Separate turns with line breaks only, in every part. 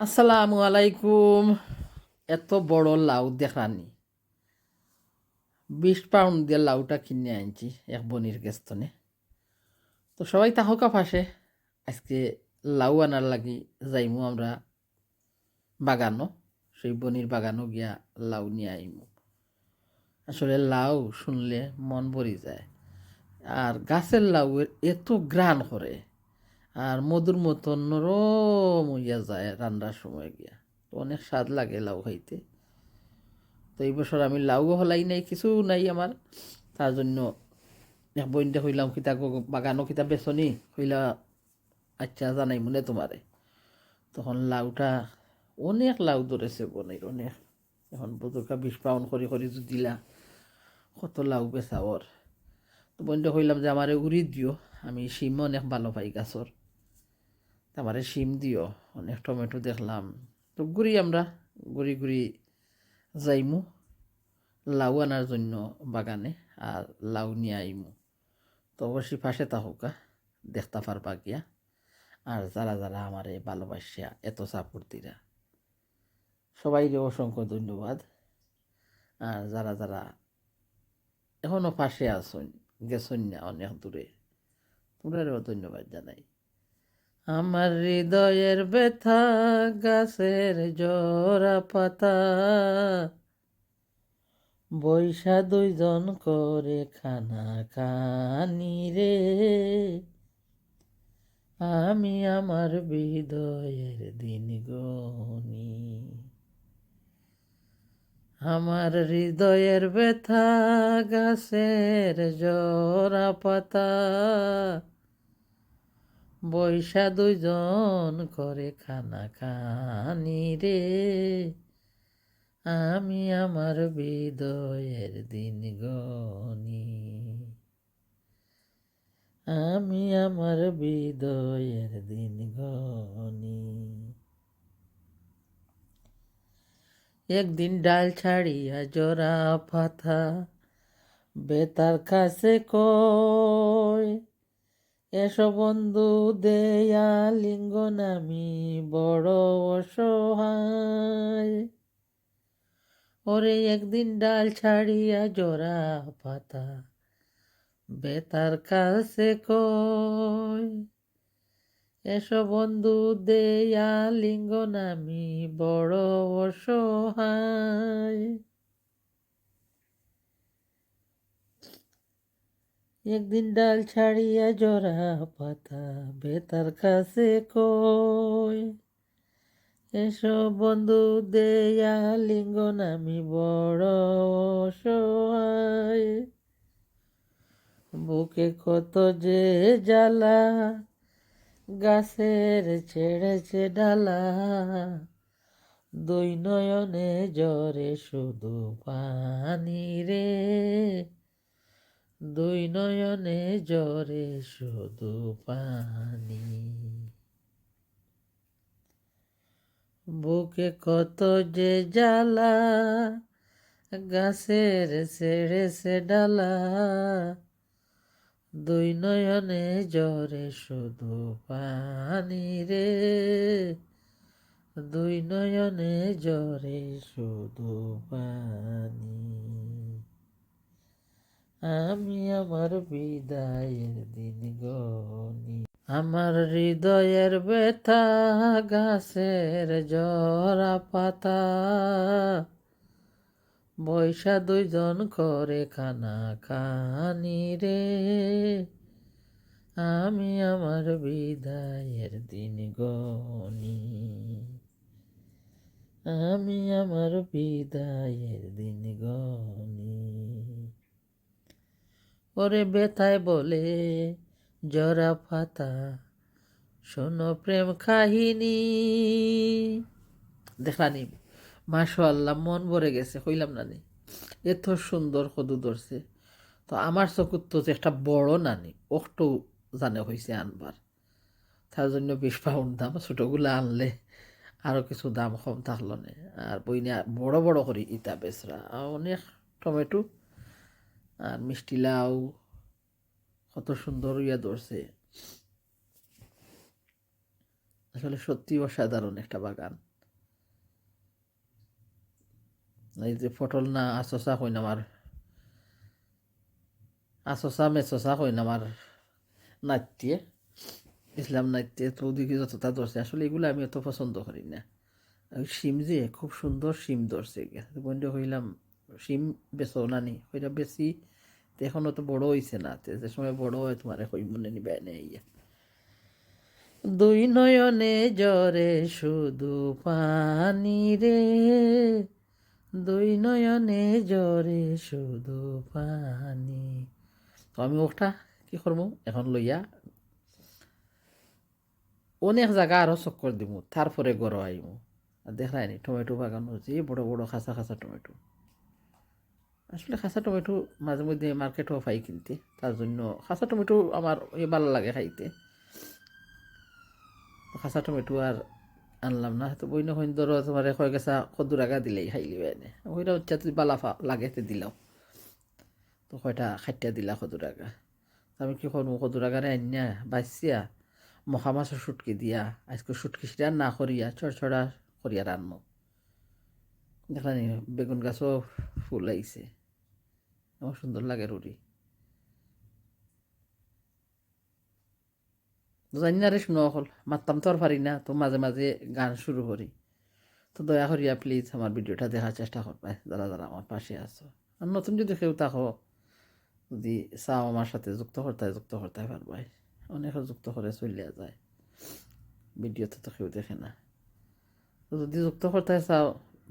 আসসালামু আলাইকুম। এত বড় লাউ দেখানি বিশ পাউন্ড দিয়ে লাউটা কিনে আনছি এক বনির গেস্তনে। তো সবাই তাহকা পাশে। আজকে লাউ আনার লাগি যাইমু আমরা বাগানো সেই বনির বাগানো গিয়া লাউ নিয়ে আইমু। আসলে লাউ শুনলে মন ভরি যায়। আর গাছের লাউয়ের এত গ্রান করে। আর মধুর মতন নরম হইয়া যায় রান্নার সময় গিয়া। তো অনেক স্বাদ লাগে লাউ খাইতে। তো এই বছর আমি লাউও হলাই নাই, কিছু নাই আমার। তার জন্য বইনটা হইলাম কিতা গো- বাগানো কিতা বেচনি, হইলা আচ্ছা জানাই মনে তোমারে। তখন লাউটা অনেক লাউ ধরেছে বনের, অনেক। এখন বদরকা বিশ পাউন্ড করে করে দিলা, কত লাউ বেচা ওর। তো বইনটা হইলাম যে আমারে উড়ি দিও, আমি শিম অনেক ভালো পাই গাছর। আমারে শিম দিও, অনেক টমেটো দেখলাম। তো ঘুরি আমরা ঘুরি ঘুরি যাইমু, লাউ আনার জন্য বাগানে, আর লাউ নিয়ে আইমু। তো অবশ্যই পাশে তাহকা দেখতে পারবা গিয়া। আর যারা যারা আমারে ভালোবাসিয়া, এত সাপোর্ট সবাইকে অসংখ্য ধন্যবাদ। আর যারা যারা এখনও পাশে আসুন গেছন না অনেক দূরে তোমরাও ধন্যবাদ জানাই। আমার হৃদয়ের ব্যথা, গাছের জোড়া পাতা। বৈশা দুইজন করে খানা খানি রে। আমি আমার হৃদয়ের দিন গনি। আমার হৃদয়ের ব্যথা, গাছের জোড়া পাতা। বৈশা দুইজন করে খানা খানি রে। আমি আমার বিদয়ের দিন গনি আমি আমার বিদয়ের দিন গনি একদিন ডাল ছাড়িয়া জোড়া পাতা বেতার কাছে কয় এসো বন্ধু দেয়া লিঙ্গন আমি বড় অসহায়। ওরে একদিন ডাল ছাড়িয়া জোড়া পাতা, বেতার কাছে কয় এসো বন্ধু দেয়া লিঙ্গন আমি বড় অসহায়। একদিন ডাল ছাড়িয়া জরা পাতা বেতার কাছে কয় এসো বন্ধু দেয়া লিঙ্গন আমি বড় বুকে কত যে জ্বালা, গাছের ছেড়েছে ডালা। দুই নয়নে জরে শুধু পানি রে। দুই নয়নে জরে শুধু পানি। বুকে কত যে জ্বালা, গাছের ছেড়েছে ডালা। দুই নয়নে জরে শুধু পানি রে। দুই নয়নে জরে শুধু পানি। আমি আমার বিদায়ের দিন গনি। আমার হৃদয়ের ব্যথা, গাছের জরা পাতা। বৈশা দুইজন করে খানা খানি রে। আমি আমার বিদায়ের দিন গনি। আমি আমার বিদায়ের দিন গনি। ওরে বেথায় বলে জরা পাতা শোনো প্রেম কাহিনী। দেখলানি মাশা আল্লাহ মন ভরে গেছে, কইলাম নানি এত সুন্দর কদু ধরছে। তো আমার চকুর তো একটা বড় নানি ওকটো জানে হয়েছে আনবার। তার জন্য বিশ পাউন্ড দাম, ছোটোগুলো আনলে আরও কিছু দাম কম থাকল না আর বইনে বড় বড় করি ইটা বেচরা। অনেক টমেটো আর মিষ্টি লাউ, কত সুন্দর ইয়া ধরছে। আসলে সত্যি অসাধারণ একটা বাগান। এই যে পটল না আসসা হইন আমার আসসা মেসসা হইন আমার নাট্যে ইসলাম নাট্যে তো ওদিকে যতটা ধরছে। আসলে এগুলো আমি অত পছন্দ করি না। শিম যে, খুব সুন্দর শিম ধরছে। বন্ধু হইলাম শিম বেচো নানি ওইটা বেশি এখনও তো বড় হইছে না, তে যে সময় বড় হয় তোমার হই মনে নিবে নেই দুই নয়নে জরে শুধু পানি রে, দুই নয়নে জরে শুধু পানি। তো আমি ওটা কি করব? এখন লইয়া অনেক জায়গা আরও চক্কর দিব তারপরে গড় আইমু। আর দেখায়নি টমেটো বাগানো যে বড় বড় খাসা খাসা টমেটো। আসলে খাসা টমেটো মাঝে মধ্যে মার্কেটও পাই কিনতে, তার জন্য খাসা টমেটো আমার ভালো লাগে খাইতে। খাসা টমেটো আর আনলাম না, তো বই নখন ধরো তোমার কয় গেছা কদুর আগা দিলেই খাইলি এনে ওইটা হচ্ছে তুই বালা লাগে তে দিলাও তো কয়টা খাইটা দিলা কদুর আগা আমি কি করব কদুর আগারে আনিয়া বাঁচিয়া মখা মাছের সুটকি দিয়া, আজকে সুটকি সেটা না করিয়া চড়চড়া করিয়া রান্নো। দেখলানি বেগুন গাছও ফুল আইছে। আমার সুন্দর লাগে রুটি। জানি না রে শুনো অকল, মারতাম তো আর পারি না, তো মাঝে মাঝে গান শুরু করি। তো দয়া করিয়া প্লিজ আমার ভিডিওটা দেখার চেষ্টা করবে, যারা যারা আমার পাশে আছো। আর নতুন যদি কেউ থাকো, যদি চাও আমার সাথে যুক্ত করতে যুক্ত করতে পারবাই অনেকে যুক্ত করে চলিয়া যায়। ভিডিওতে তো কেউ দেখে না। তো যদি যুক্ত করতে চাও,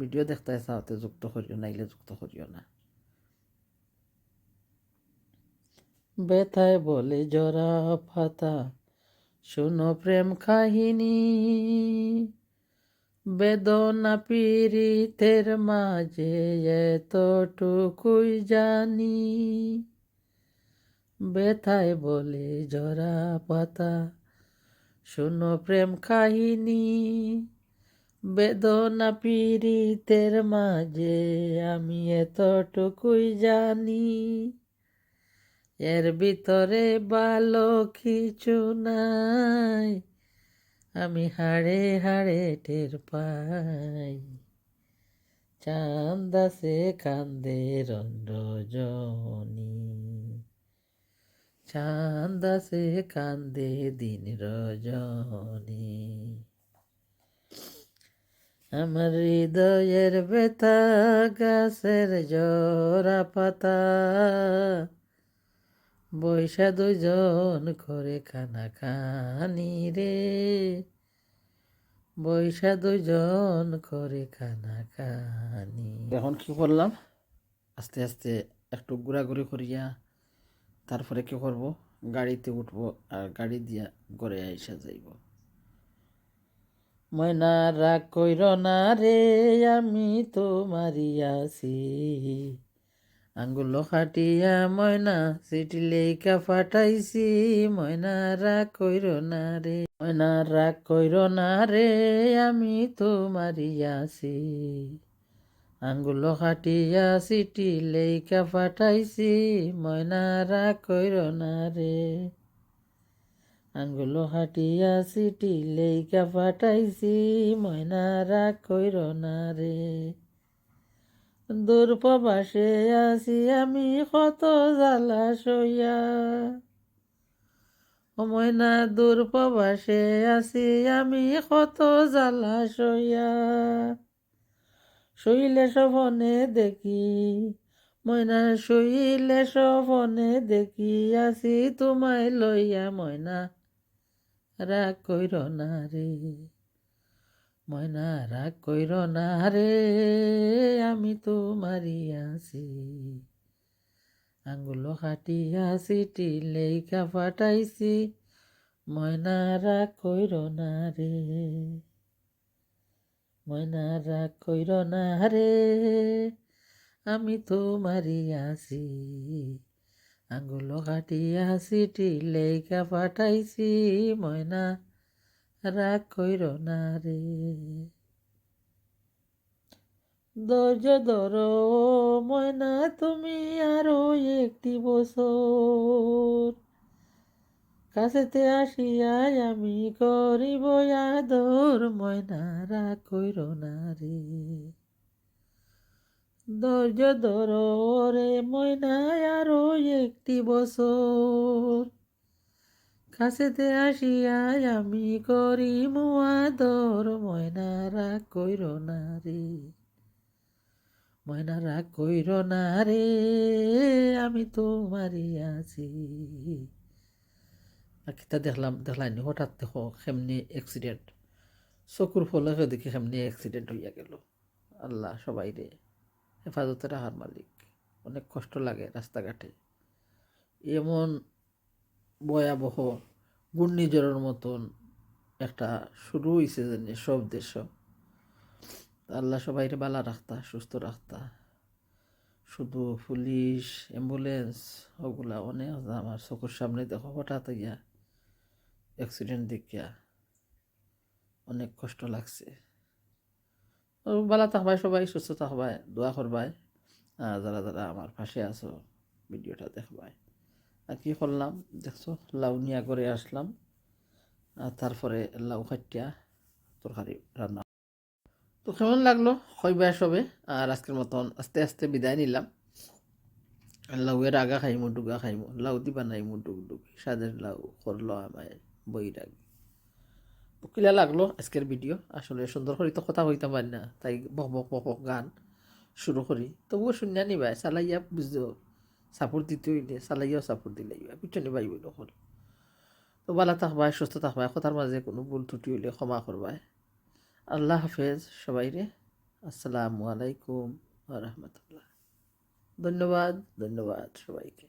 ভিডিও দেখতে চাও, তো যুক্ত করিও, নাইলে যুক্ত করিও না। বেথায় বলে জরা ফাতা। শুনো প্রেম কাহিনী। বেদনা পীড়িতের মাঝে এতটুকুই জানি। বেথায় বলে জরা পাতা শুনো প্রেম কাহিনী। বেদনা পীড়িতের মাঝে আমি এতটুকুই জানি। এর ভিতরে ভালো কিছু নাই। আমি হাড়ে হাড়ে টের পাই। আছে কান্দে রঞ্জনী। আছে কান্দে দিন রজনী। আমার হৃদয়ের বেতা গাছের জরা পাতা। বৈশা দুজন করে খানা খানি রে। বৈশা দুজন করে খানা খানি এখন কি করলাম? আস্তে আস্তে একটু ঘোরাঘুরি করিয়া তারপরে কি করব? গাড়িতে উঠবো আর গাড়ি দিয়া ঘরে আইসা যাইব। ময়না রাগ কইর না রে, আমি তো মারিয়াছি আঙ্গুল খাটিয়া ময়না চিঠি লেখা ফাটাইছি ময়না রাগ কইর না রে, ময়না রাগ কইর না রে, আমি তো মারিয়াছি আঙ্গুল খাটিয়া চিঠি লেখা ফাটাইছি ময়না রাগ কইর না রে। আঙ্গুল হাটিয়া চিঠি লেখা ফাটাইছি ময়না রাগ কইর না রে। দূর প্রবাসে আছি আমি, কত জ্বালা সইয়া। ও ময়না দূর প্রবাসে আছি আমি, কত জ্বালা সইয়া। শৈলে সপনে দেখি ময়না শৈলে সপনে দেখি, আছি তোমায় লইয়া ময়না রাগ কইর না রে। ময়না রাগ কইর না রে, আমি তো মারিয়াছি আঙ্গুল খাটিয়া চিঠি লেখা ফাটাইছি, ময়না রাগ কইর না রে। ময়না রাগ কইর না রে, আমি তো মারিয়াছি আঙ্গুল কাটিয়া চিঠি লেখা পাঠাইছি ময়না রাগ না রে। ধৈর্য ধরো ময়না, তুমি আরও একটি বছর। কাছেতে আসিয়াই আমি করিব আদর ময়নারা কইর না রে। ধৈর্য ধর রে ময়নায় আরও একটি বছর। কাছেতে আসিয়াই আমি করি আদর ময়নারা কইর না রে। ময়না রাগ কইর না রে, আমি তোমারই আছি। কিতা দেখলাম দেখলাম হঠাৎ দেখো সেমনি অ্যাক্সিডেন্ট চকুর ফলকে দেখি সেমনি অ্যাক্সিডেন্ট হইয়া গেল। আল্লাহ, সবাই রে হেফাজতে রাখার মালিক। অনেক কষ্ট লাগে রাস্তাঘাটে। এমন ভয়াবহ ঘূর্ণিঝড়ের মতন একটা শুরু হয়েছে জানি সব দেশ। আল্লাহ সবাইরে বালা রাখতা, সুস্থ রাখতা। শুধু পুলিশ, অ্যাম্বুলেন্স, ওগুলা অনেক আমার চোখের সামনে দেখো হঠাৎ গিয়া অ্যাক্সিডেন্ট দেখিয়া। অনেক কষ্ট লাগছে। বালা থাকবাই সবাই, সুস্থ থাকবাই, দোয়া করবাই। যারা যারা আমার পাশে আছো, ভিডিওটা দেখবাই। কি করলাম? দেখছ, লাউ নিয়া করে আসলাম। আর তারপরে লাউ খাটিয়া তরকারি রান্না। তো কেমন লাগল? হইবাই সবে। আর আজকের মতন আস্তে আস্তে বিদায় নিলাম। লাউয়ের আগা খাইমু, ডুগা খাইমু। লাউ দিবা নাইমু ডুগ ডুগ। সাদের লাউ করল আমায় তো কিলা লাগল আজকের ভিডিও? আসলে সুন্দর করে তো কথা হইতে পারি না। তাই বক বক বক গান শুরু করি। তবুও শুনিয়া নিবাই, চালাইয়া বুঝছ সাপোর্ট দিতে হইলে চালাইয়াও সাপোর্ট দিলে পিছনে বাই বইল হল তো বালা থাকবাই সুস্থ থাকবাই কথার মাঝে কোনো ভুল ত্রুটি হইলে ক্ষমা করবাই আল্লাহ হাফেজ সবাইরে আসসালামু আলাইকুম রহমতুল্লাহ। ধন্যবাদ ধন্যবাদ সবাইকে।